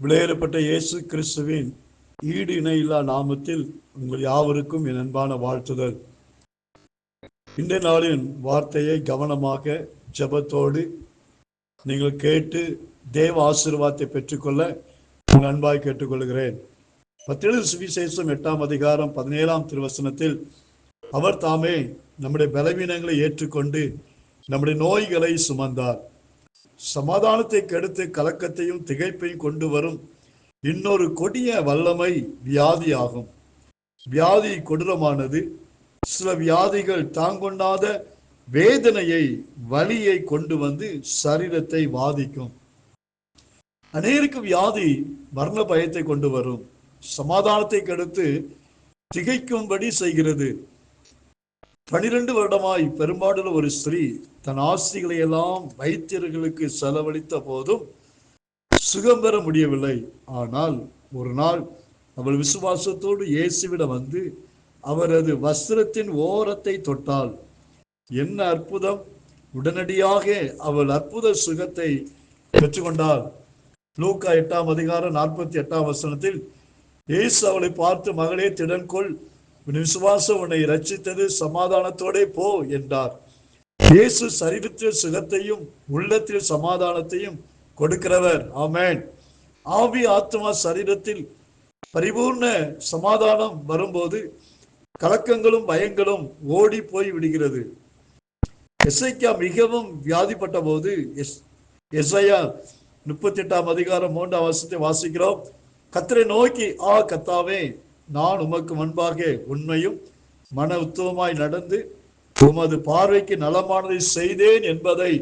விளையேறப்பட்ட இயேசு கிறிஸ்துவின் ஈடு இணையில்லா நாமத்தில் உங்கள் யாவருக்கும் என் அன்பான வாழ்த்துதல். இந்த நாளின் வார்த்தையை கவனமாக ஜெபத்தோடு நீங்கள் கேட்டு தேவ ஆசீர்வாதத்தை பெற்றுக்கொள்ள உங்கள் அன்பாய் கேட்டுக்கொள்கிறேன். பத்திரெழு சுவிசேஷம் எட்டாம் அதிகாரம் பதினேழாம் திருவசனத்தில் அவர் தாமே நம்முடைய பலவீனங்களை ஏற்றுக்கொண்டு நம்முடைய நோய்களை சுமந்தார். சமாதானத்தை கெடுத்து கலக்கத்தையும் திகைப்பையும் கொண்டு வரும் இன்னொரு கொடிய வல்லமை வியாதி ஆகும் வியாதி கொடூரமானது. சில வியாதிகள் தாங்கொண்டாத வேதனையை வலியை கொண்டு வந்து சரீரத்தை பாதிக்கும் அநேருக்கு வியாதி மரண பயத்தை கொண்டு வரும். சமாதானத்தை கெடுத்து திகைக்கும்படி செய்கிறது. பனிரெண்டு வருடமாய் பெரும்பாடுள்ள ஒரு ஸ்திரீ தன் ஆஸ்திகளை எல்லாம் வைத்தியர்களுக்கு செலவழித்த போதும் சுகம் பெற முடியவில்லை. ஆனால் ஒரு நாள் அவள் விசுவாசத்தோடு இயேசுவிடம் வந்து அவரது வஸ்திரத்தின் ஓரத்தை தொட்டாள். என்ன அற்புதம்! உடனடியாக அவள் அற்புத சுகத்தை பெற்றுக்கொண்டாள். லூக்கா எட்டாம் அதிகாரம் நாற்பத்தி எட்டாம் வசனத்தில் இயேசு அவளை பார்த்து மகளே திடன்கொள் உன் விசுவாசம் உன்னை ரட்சித்தது சமாதானத்தோடே போ என்றார். இயேசு சரீரத்தில் சுகத்தையும் உள்ளத்தில் சமாதானத்தையும் கொடுக்கிறவர். ஆமேன். ஆவி ஆத்மா சரீரத்தில் பரிபூர்ண சமாதானம் வரும்போது கலக்கங்களும் பயங்களும் ஓடி போய் விடுகிறது. எஸ்ஐக்கா மிகவும் வியாதிப்பட்ட போது எஸ் எஸ்ஐயா முப்பத்தி எட்டாம் அதிகாரம் மூன்றாம் வருஷத்தை வாசிக்கிறோம். கத்தரை நோக்கி ஆ கத்தாவே நான் உமக்கு முன்பாக உண்மையும் மன உத்துவமாய் நடந்து உமது பார்வைக்கு நலமானதை செய்தேன் என்பதை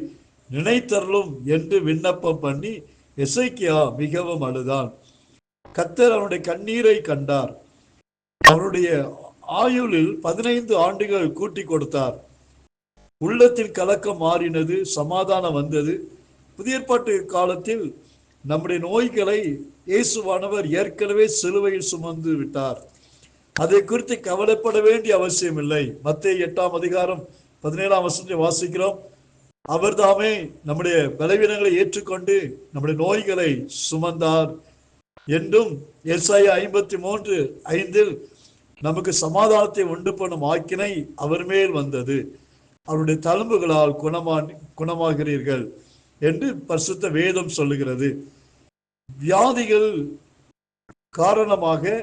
நினைத்தருளும் என்று விண்ணப்பம் பண்ணி எசைக்கியா மிகவும் அழுதான். கத்தர் அவனுடைய கண்ணீரை கண்டார். அவனுடைய ஆயுளில் பதினைந்து ஆண்டுகள் கூட்டி கொடுத்தார். உள்ளத்தில் கலக்கம் மாறினது சமாதானம் வந்தது. புதிய காலத்தில் நம்முடைய நோய்களை இயேசுவானவர் ஏற்கனவே சிலுவையில் சுமந்து விட்டார். அதை குறித்து கவலைப்பட வேண்டிய அவசியம் இல்லை மத்திய எட்டாம் அதிகாரம் பதினேழாம் வசனத்தை வாசிக்கிறோம். அவர் தாமே நம்முடைய பலவீனங்களை ஏற்றுக்கொண்டு நம்முடைய நோய்களை சுமந்தார் என்றும் எஸ்ஐ ஐம்பத்தி மூன்று ஐந்தில் நமக்கு சமாதானத்தை உண்டு பண்ணும் ஆக்கினை அவர் மேல் வந்தது. அவருடைய தழும்புகளால் குணமா குணமாகிறீர்கள் என்று பரிசுத்த வேதம் சொல்லுகிறது. வியாதிகள் காரணமாக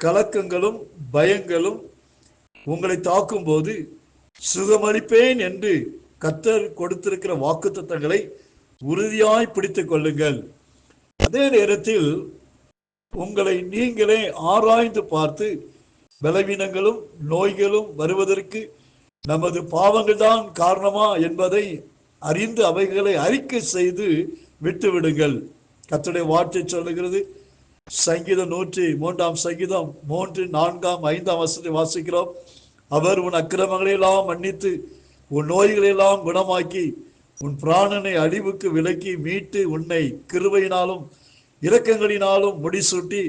கலக்கங்களும் பயங்களும் உங்களை தாக்கும் போது சுகமளிப்பேன் என்று கத்தர் கொடுத்திருக்கிற வாக்குத்தத்தங்களை உறுதியாய் பிடித்துக் கொள்ளுங்கள். அதே நேரத்தில் உங்களை நீங்களே ஆராய்ந்து பார்த்து பலவீனங்களும் நோய்களும் வருவதற்கு நமது பாவங்கள் தான் காரணமா என்பதை அறிந்து அவைகளை அறிக்கை செய்து விட்டுவிடுங்கள். கத்துடைய வார்த்தை சொல்லுகிறது. சங்கீதம் நூற்றி மூன்றாம் சங்கீதம் மூன்று நான்காம் ஐந்தாம் வசதி வாசிக்கிறோம். அவர் உன் அக்கிரமங்களை எல்லாம் மன்னித்து உன் நோய்களை எல்லாம் குணமாக்கி உன் பிராணனை அழிவுக்கு விலக்கி மீட்டு உன்னை கிருவையினாலும் இரக்கங்களினாலும் முடிசூட்டி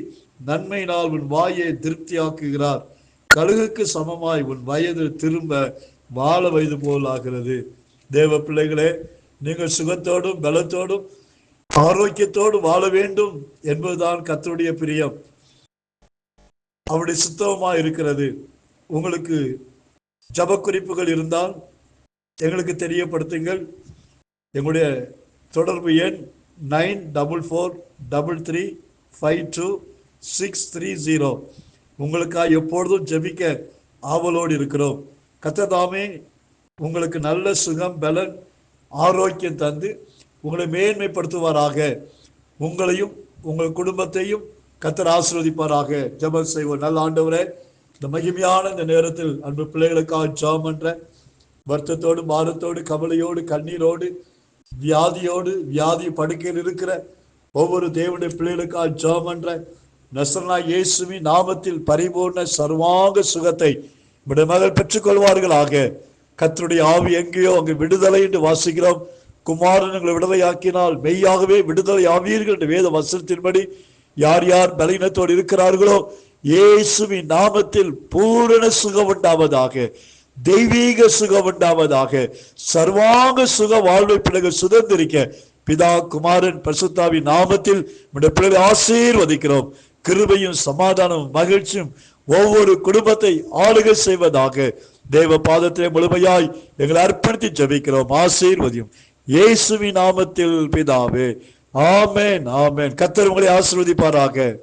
நன்மையினால் உன் வாயை திருப்தியாக்குகிறார். கழுகுக்கு சமமாய் உன் வயது திரும்ப வாழ வயது போல் ஆகிறது. தேவ பிள்ளைகளே நீங்கள் சுகத்தோடும் பலத்தோடும் ஆரோக்கியத்தோடு வாழ வேண்டும் என்பதுதான் கத்தருடைய பிரியம். அவருடைய சுத்தமா இருக்கிறது. உங்களுக்கு ஜப குறிப்புகள் இருந்தால் எங்களுக்கு தெரியப்படுத்துங்கள். எங்களுடைய தொடர்பு எண் nine double four double three five two six three zero. உங்களுக்காக எப்பொழுதும் ஜெபிக்க ஆவலோடு இருக்கிறோம். கத்ததாமே உங்களுக்கு நல்ல சுகம் பலன் ஆரோக்கியம் தந்து உங்களை மேன்மைப்படுத்துவாராக. உங்களையும் உங்கள் குடும்பத்தையும் கத்தர் ஆசிர்வதிப்பாராக. ஜெபம் செய்வோம். நல்ல ஆண்டவரே இந்த மகிமையான இந்த நேரத்தில் அன்பு பிள்ளைகளுக்காக ஜெபம் பண்ற வருத்தத்தோடு பாரத்தோடு கவலையோடு கண்ணீரோடு வியாதியோடு வியாதி படுக்கையில் இருக்கிற ஒவ்வொரு தேவனுடைய பிள்ளைகளுக்காக ஜெபம் பண்ற நசரனா இயேசுவி நாமத்தில் பரிபூர்ண சர்வாங்க சுகத்தை நம்முடைய பெற்றுக்கொள்வார்களாக. கத்தருடைய ஆவி எங்கேயோ அங்கு விடுதலை என்று வாசிக்கிறோம். குமாரன் உங்களை விடுதலையாக்கினால் மெய்யாகவே விடுதலை ஆவீர்கள் என்ற வேத வசனத்தின்படி யார் யார் பலவீனத்தோடு இருக்கிறார்களோ இயேசுவின் நாமத்தில் பூரண சுகம் உண்டாவதாக தெய்வீக சுகம் உண்டாவதாக சர்வாங்க சுக வாழ்வை பிறகு சுதந்திரிக்க பிதா குமாரன் பரிசுத்தாவின் நாமத்தில் உடைய பிள்ளைகளை ஆசீர்வதிக்கிறோம். கிருபையும் சமாதானமும் மகிழ்ச்சியும் ஒவ்வொரு குடும்பத்தை ஆளுகை செய்வதாக தேவ பாதத்திலே முழுமையாய் எங்களை அர்ப்பணித்து ஜெபிக்கிறோம். ஆசீர்வதியும். இயேசுவின் நாமத்தில் பிதாவே ஆமேன் ஆமேன். கத்தர் உங்களை ஆசிர்வதிப்பாராக.